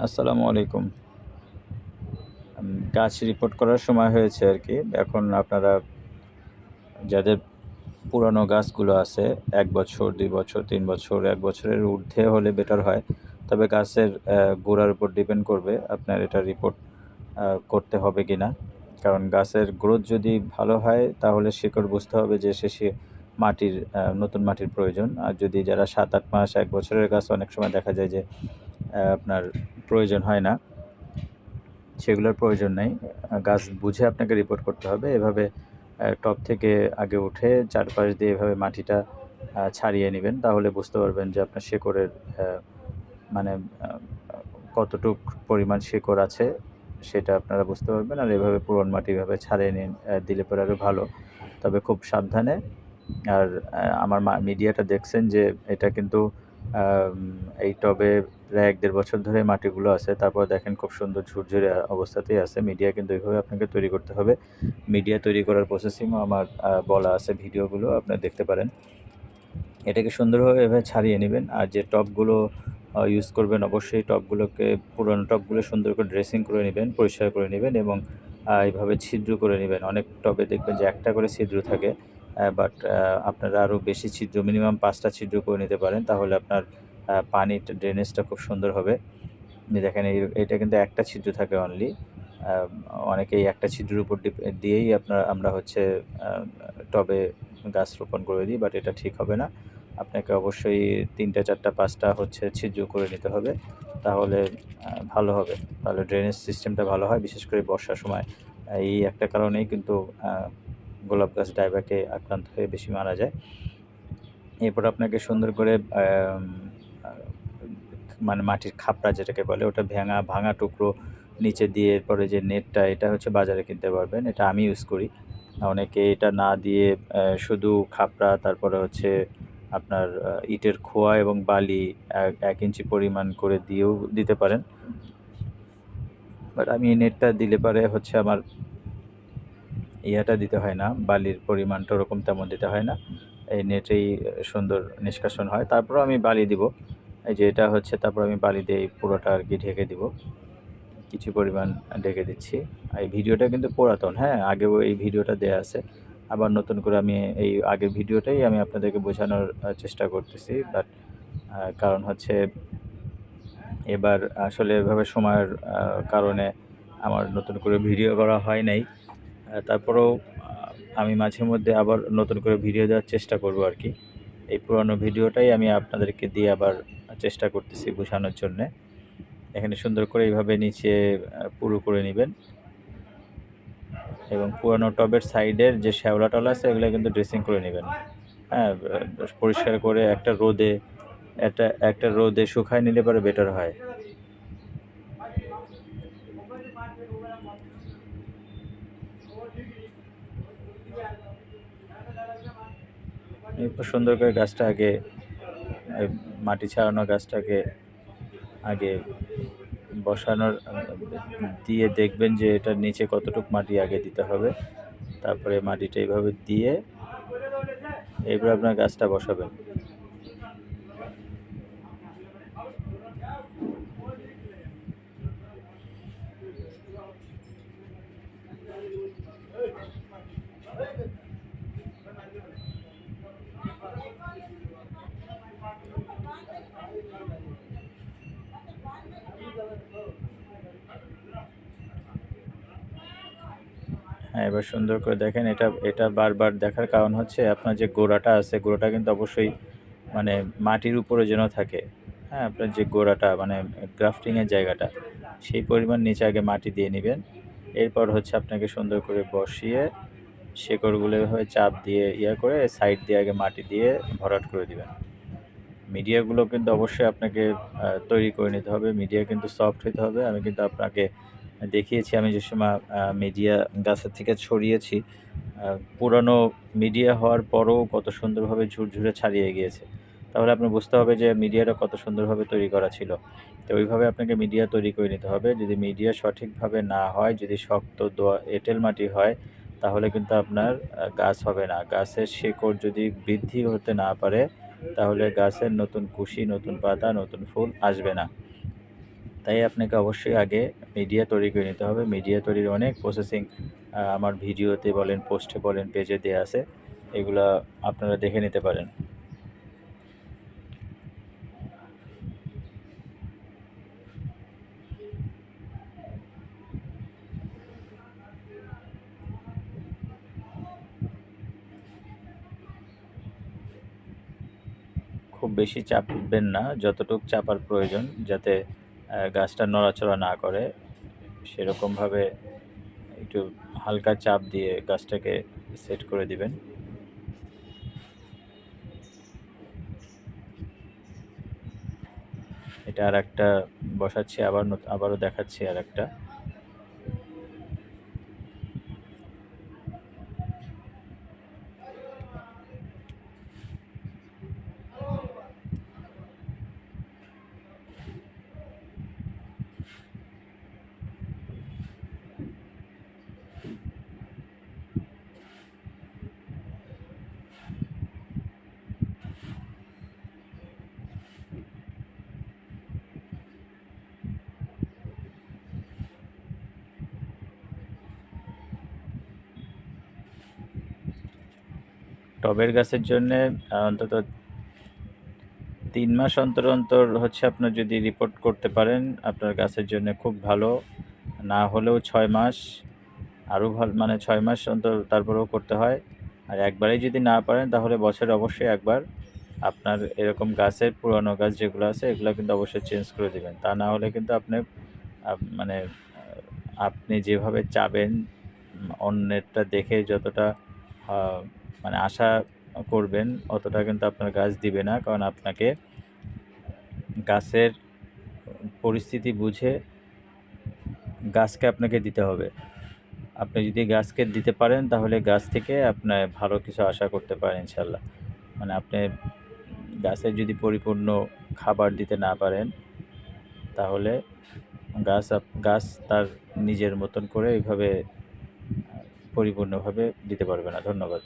আসসালামু আলাইকুম। গাছ রিপোর্ট করার সময় হয়েছে আর কি। এখন আপনারা যাদের পুরানো গাছগুলো আছে, এক বছর, দুই বছর, তিন বছর, এক বছরের ঊর্ধ্বে হলে বেটার হয়। তবে গাছের গোড়ার উপর ডিপেন্ড করবে আপনার এটা রিপোর্ট করতে হবে কি না কারণ গাছের গ্রোথ যদি ভালো হয়, তাহলে শিকড় বুঝতে হবে যে সে মাটির নতুন মাটির প্রয়োজন। আর যদি যারা সাত, আট মাস, এক বছরের গাছ, অনেক সময় দেখা যায় যে আপনার প্রয়োজন হয় না। সেগুলোর প্রয়োজন নেই। গাছ বুঝে আপনাকে রিপোর্ট করতে হবে। এভাবে টপ থেকে আগে উঠে চারপাশ দিয়ে এভাবে মাটিটা ছাড়িয়ে নেবেন। তাহলে বুঝতে পারবেন যে আপনার শেকড়ের মানে কতটুক পরিমাণ শেকড় আছে সেটা আপনারা বুঝতে পারবেন। আর এভাবে পুরন মাটি এভাবে ছাড়িয়ে নিন দিলে পরে আরও ভালো। তবে খুব সাবধানে। আর আমার মিডিয়াটা দেখছেন যে এটা কিন্তু এই টবে প্রায় এক দেড় বছর ধরে মাটিগুলো আছে। তারপর দেখেন খুব সুন্দর ঝুরঝুরে অবস্থাতেই আছে। মিডিয়া কিন্তু এইভাবে আপনাকে তৈরি করতে হবে। মিডিয়া তৈরি করার প্রসেসিংও আমার বলা আছে ভিডিওগুলো আপনারা দেখতে পারেন। এটাকে সুন্দরভাবে এভাবে ছাড়িয়ে নেবেন। আর যে টবগুলো ইউজ করবেন, অবশ্যই টবগুলোকে, পুরনো টবগুলো সুন্দর করে ড্রেসিং করে নেবেন, পরিষ্কার করে নেবেন এবং এইভাবে ছিদ্র করে নেবেন। অনেক টবে দেখবেন যে একটা করে ছিদ্র থাকে। বাট আপনারা আরও বেশি ছিদ্র মিনিমাম পাঁচটা ছিদ্র করে নিতে পারেন, তাহলে আপনার পানির ড্রেনেজটা খুব সুন্দর হবে। দেখেন এটা কিন্তু একটা ছিদ্র থাকে অনলি অনেকেই একটা ছিদ্রের উপর দিয়েই আপনার, আমরা হচ্ছে টবে গাছ রোপণ করে দিই বাট এটা ঠিক হবে না। আপনাকে অবশ্যই তিনটা, চারটা, পাঁচটা হচ্ছে ছিদ্র করে নিতে হবে, তাহলে ভালো হবে। তাহলে ড্রেনেজ সিস্টেমটা ভালো হয়, বিশেষ করে বর্ষার সময়। এই একটা কারণেই কিন্তু গোলাপ গাছ ডাইবাকে আক্রান্ত হয়ে বেশি মারা যায়। এরপর আপনাকে সুন্দর করে মানে মাটির খাপড়া যেটাকে বলে, ওটা ভেঙা, ভাঙা টুকরো নিচে দিয়ে এরপরে যে নেটটা, এটা হচ্ছে বাজারে কিনতে পারবেন। এটা আমি ইউজ করি। অনেকে এটা না দিয়ে শুধু খাপড়া, তারপরে হচ্ছে আপনার ইটের খোয়া এবং বালি এক ইঞ্চি পরিমাণ করে দিয়েও দিতে পারেন। বাট আমি নেটটা দিলে পরে হচ্ছে আমার ইয়াটা দিতে হয় না, বালির পরিমাণটা ওরকম তেমন দিতে হয় না। এই নেটেই সুন্দর নিষ্কাশন হয়। তারপর আমি বালি দিব। এই যে এটা হচ্ছে, তারপর আমি বালি দিয়ে পুরোটা আর কি ঢেকে দিব। কিছু পরিমাণ ঢেকে দিচ্ছি। এই ভিডিওটা কিন্তু পুরাতন হ্যাঁ? আগেও এই ভিডিওটা দেয়া আছে। আবার নতুন করে আমি এই আগের ভিডিওটাই আমি আপনাদেরকে বোঝানোর চেষ্টা করতেছি। বাট কারণ হচ্ছে এবার আসলে এভাবে সময়ের কারণে আমার নতুন করে ভিডিও করা হয় নাই। তারপরেও আমি মাঝে মধ্যে আবার নতুন করে ভিডিও দেওয়ার চেষ্টা করব আর কি। এই পুরনো ভিডিওটাই আমি আপনাদেরকে দিয়ে আবার চেষ্টা করতেছি বোঝানোর জন্যে। এখানে সুন্দর করে এইভাবে নিচে পুরো করে নেবেন। এবং পুরানো টবের সাইডের যে শ্যাওলা টলা আছে, এগুলো কিন্তু ড্রেসিং করে নেবেন। হ্যাঁ পরিষ্কার করে একটা রোদে, একটা একটা রোদে শুকায় নিলে পরে বেটার হয় এরপর সুন্দর করে গাছটা আগে মাটি ছাড়ানো গাছটাকে আগে বসানোর, দিয়ে দেখবেন যে এটার নিচে কতটুকু মাটি আগে দিতে হবে। তারপরে মাটিটা এইভাবে দিয়ে এরপর আপনার গাছটা বসাবেন। হ্যাঁ এবার সুন্দর করে দেখেন, এটা এটা বারবার দেখার কারণ হচ্ছে আপনার যে গোড়াটা আছে, গোড়াটা কিন্তু অবশ্যই মানে মাটির উপরে যেন থাকে। হ্যাঁ আপনার যে গোড়াটা মানে গ্রাফটিংয়ের জায়গাটা, সেই পরিমাণ নিচে আগে মাটি দিয়ে নেবেন। এরপর হচ্ছে আপনাকে সুন্দর করে বসিয়ে শেকড়গুলো এভাবে চাপ দিয়ে ইয়া করে সাইড দিয়ে আগে মাটি দিয়ে ভরাট করে দিবেন। মিডিয়াগুলো কিন্তু অবশ্যই আপনাকে তৈরি করে নিতে হবে। মিডিয়া কিন্তু সফট হতে হবে। আমি কিন্তু আপনাকে দেখিয়েছি আমি যে সময় মিডিয়া গাছের থেকে ছড়িয়েছি। পুরনো মিডিয়া হওয়ার পরও কত সুন্দরভাবে ঝুরঝুরে ছাড়িয়ে গিয়েছে। তাহলে আপনি বুঝতে হবে যে মিডিয়াটা কত সুন্দরভাবে তৈরি করা ছিল। তো ওইভাবে আপনাকে মিডিয়া তৈরি করে নিতে হবে। যদি মিডিয়া সঠিকভাবে না হয়, যদি শক্ত দোয়া এঁটেল মাটি হয়, তাহলে কিন্তু আপনার গাছ হবে না। গাছের শেকড় যদি বৃদ্ধি হতে না পারে, তাহলে গাছের নতুন কুশি, নতুন পাতা, নতুন ফুল আসবে না। তাই আপনাকে অবশ্যই আগে মিডিয়া তৈরি করে নিতে হবে। মিডিয়া তৈরির অনেক প্রসেসিং আমার ভিডিওতে বলেন পোস্টে বলেন পেজে দেওয়া আছে। এগুলা আপনারা দেখে নিতে পারেন। খুব বেশি চাপবেন না, যতটুকু চাপার প্রয়োজন, যাতে গাছটা নড়াচড়া না করে, সেরকমভাবে একটু হালকা চাপ দিয়ে গাছটাকে সেট করে দিবেন। এটা আর একটা বসাচ্ছি, আবার আবারও দেখাচ্ছি আর একটা টবের গাছের জন্যে অন্তত তিন মাস অন্তর অন্তর হচ্ছে আপনার যদি রিপোর্ট করতে পারেন, আপনার গাছের জন্য খুব ভালো। না হলেও ছয় মাস, আরও ভালো মানে ছয় মাস অন্তর তারপরেও করতে হয়। আর একবারেই যদি না পারেন, তাহলে বছরে অবশ্যই একবার আপনার এরকম গাছের পুরানো গাছ যেগুলো আছে, এগুলো কিন্তু অবশ্যই চেঞ্জ করে দেবেন। তা না হলে কিন্তু আপনি আপ- মানে আপনি যেভাবে চাবেন, অন্যেরটা দেখে যতটা মানে আশা করবেন, অতটা কিন্তু আপনার গাছ দিবে না। কারণ আপনাকে গাছের পরিস্থিতি বুঝে গাছকে আপনাকে দিতে হবে। আপনি যদি গাছকে দিতে পারেন, তাহলে গাছ থেকে আপনার ভালো কিছু আশা করতে পারেন ইনশাল্লাহ মানে আপনি গাছের যদি পরিপূর্ণ খাবার দিতে না পারেন, তাহলে গাছ গাছ তার নিজের মতন করে এইভাবে পরিপূর্ণভাবে দিতে পারবে না। ধন্যবাদ।